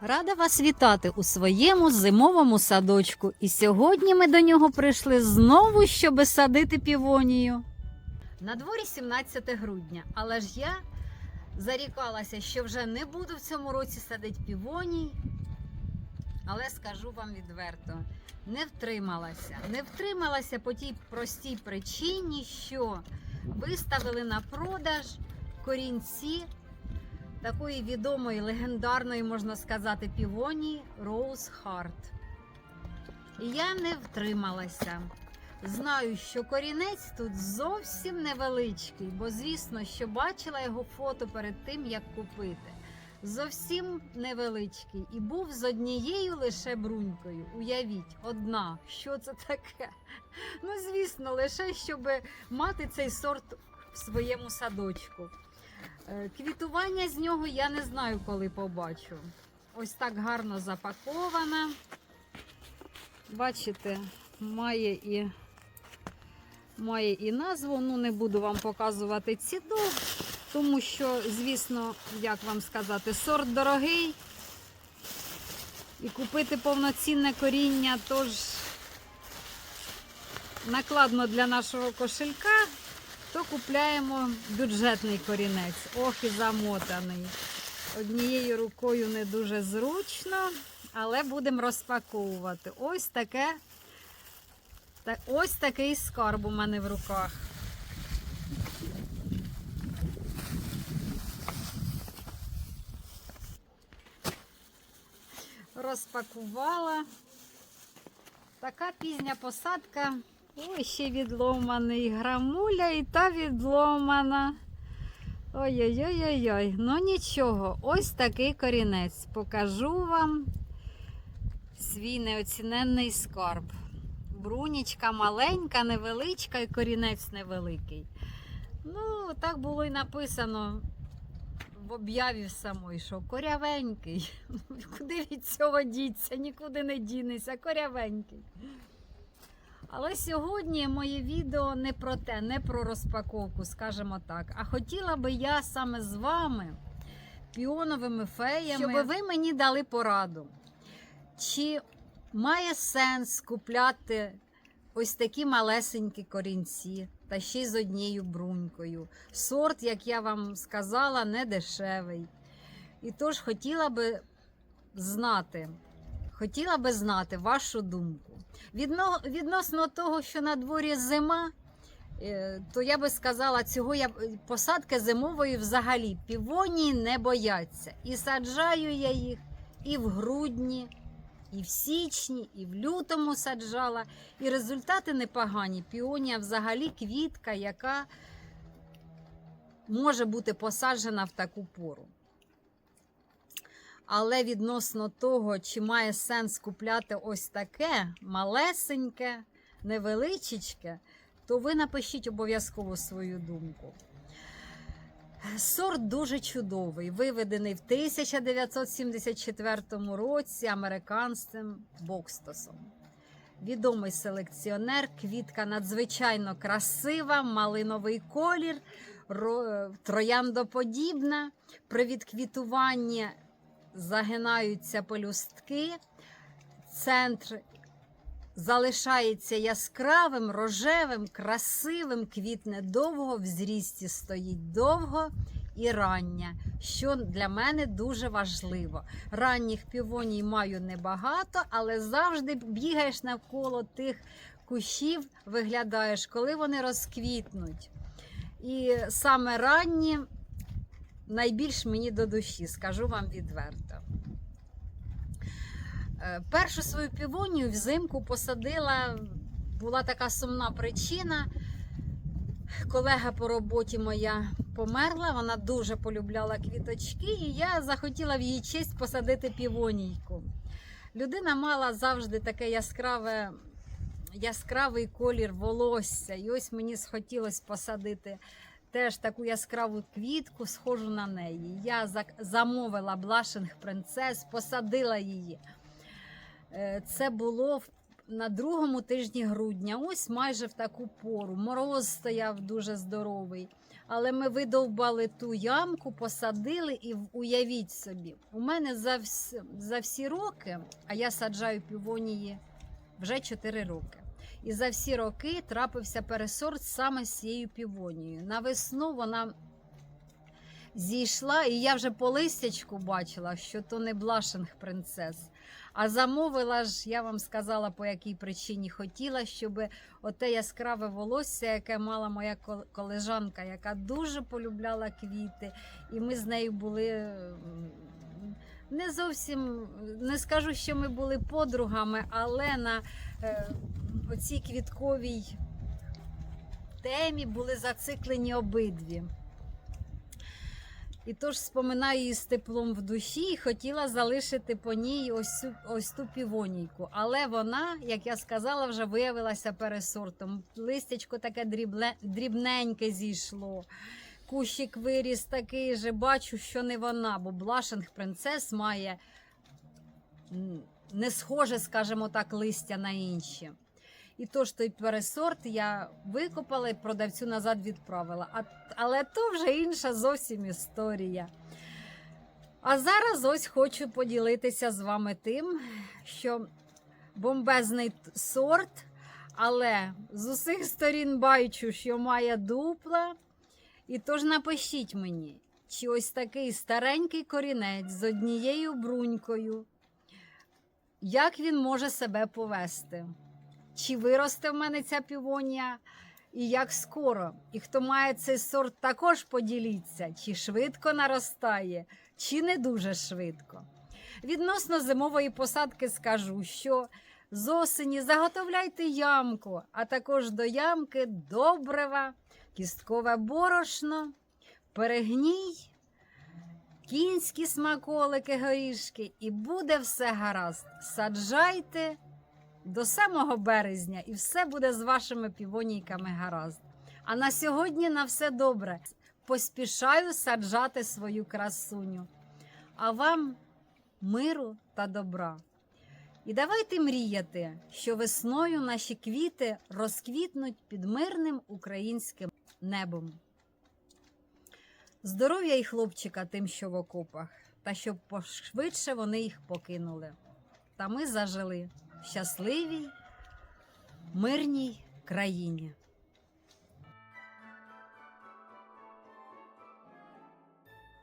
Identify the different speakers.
Speaker 1: Рада вас вітати у своєму зимовому садочку. І сьогодні ми до нього прийшли знову, щоби садити півонію. На дворі 17 грудня, але ж я зарікалася, що вже не буду в цьому році садити півоній. Але скажу вам відверто, не втрималася. Не втрималася по тій простій причині, що виставили на продаж корінці такої відомої легендарної, можна сказати, півонії Rose Heart. І я не втрималася. Знаю, що корінець тут зовсім невеличкий, бо, звісно, що бачила його фото перед тим, як купити. Зовсім невеличкий і був з однією лише брунькою. Уявіть, одна. Що це таке? Ну, звісно, лише щоб мати цей сорт в своєму садочку. Е, Квітування з нього я не знаю, коли побачу. Ось так гарно запакована. Бачите, має і, має і назву. Ну, не буду вам показувати ціну, тому що, звісно, як вам сказати, сорт дорогий. І купити повноцінне коріння, тож накладно для нашого кошелька то купляємо бюджетний корінець. Ох і замотаний. Однією рукою не дуже зручно, але будемо розпаковувати. Ось таке. та- Ось такий скарб у мене в руках. Розпакувала. Така пізня посадка. Ой, ще відломаний грамуля і та відломана. Ой-ой-ой-ой. Ну нічого, ось такий корінець. Покажу вам свій неоціненний скарб. Брунічка маленька, невеличка і корінець невеликий. Ну, так було і написано в об'яві самої, що корявенький. Куди від цього діться? Нікуди не дінеться, корявенький. Але сьогодні моє відео не про те, не про розпаковку, скажімо так. А хотіла би я саме з вами, піоновими феями, щоб ви мені дали пораду. Чи має сенс купляти ось такі малесенькі корінці та ще й з однією брунькою? Сорт, як я вам сказала, не дешевий. І тож хотіла би знати, хотіла би знати вашу думку. Відно, відносно того, що на дворі зима, е, то я би сказала, цього я посадки зимової взагалі півонії не бояться. І саджаю я їх і в грудні, і в січні, і в лютому саджала. І результати непогані. Піонія взагалі квітка, яка може бути посаджена в таку пору. Але відносно того, чи має сенс купляти ось таке малесеньке, невеличечке, то ви напишіть обов'язково свою думку. Сорт дуже чудовий, виведений в 1974 році американцем Бокстосом. Відомий селекціонер, квітка надзвичайно красива, малиновий колір, трояндоподібна. При відквітуванні загинаються пелюстки, центр залишається яскравим, рожевим, красивим, квітне довго, в зрісті стоїть довго і рання, що для мене дуже важливо. Ранніх півоній маю небагато, але завжди бігаєш навколо тих кущів, виглядаєш, коли вони розквітнуть. І саме ранні найбільш мені до душі, скажу вам відверто. Е, Першу свою півонію взимку посадила, була така сумна причина. Колега по роботі моя померла, вона дуже полюбляла квіточки, і я захотіла в її честь посадити півонійку. Людина мала завжди таке яскраве, яскравий колір волосся. І ось мені схотілося посадити теж таку яскраву квітку, схожу на неї. Я замовила блашинг принцес, посадила її. Е, Це було на другому тижні грудня, ось майже в таку пору. Мороз стояв дуже здоровий. Але ми видовбали ту ямку, посадили і уявіть собі, у мене за, вс- за всі роки, а я саджаю півонії вже 4 роки. І за всі роки трапився пересорт саме з цією півонією. На весну вона зійшла, і я вже по листячку бачила, що то не блашинг принцес. А замовила ж, я вам сказала, по якій причині хотіла, щоб оте яскраве волосся, яке мала моя колежанка, яка дуже полюбляла квіти, і ми з нею були. Не зовсім не скажу, що ми були подругами, але на е, оцій квітковій темі були зациклені обидві. І тож споминаю її з теплом в душі і хотіла залишити по ній ось, ось ту півонійку. Але вона, як я сказала, вже виявилася пересортом. Листячко таке дрібле, дрібненьке зійшло. Кущик виріс такий же, бачу, що не вона, бо блашинг принцес має не схоже, скажімо так, листя на інші. І тож той пересорт я викопала і продавцю назад відправила. А, але то вже інша зовсім історія. А зараз ось хочу поділитися з вами тим, що бомбезний сорт, але з усіх сторін бачу, що має дупла. І тож напишіть мені, чи ось такий старенький корінець з однією брунькою, як він може себе повести? Чи виросте в мене ця півонія? І як скоро? І хто має цей сорт, також поділіться, чи швидко наростає, чи не дуже швидко. Відносно зимової посадки скажу, що з осені заготовляйте ямку, а також до ямки добрива, кісткове борошно, перегній, кінські смаколики, горішки, і буде все гаразд. Саджайте до самого березня, і все буде з вашими півонійками гаразд. А на сьогодні на все добре. Поспішаю саджати свою красуню. А вам миру та добра. І давайте мріяти, що весною наші квіти розквітнуть під мирним українським небом. Здоров'я й хлопчика тим, що в окопах, та щоб пошвидше вони їх покинули. Та ми зажили в щасливій, мирній країні.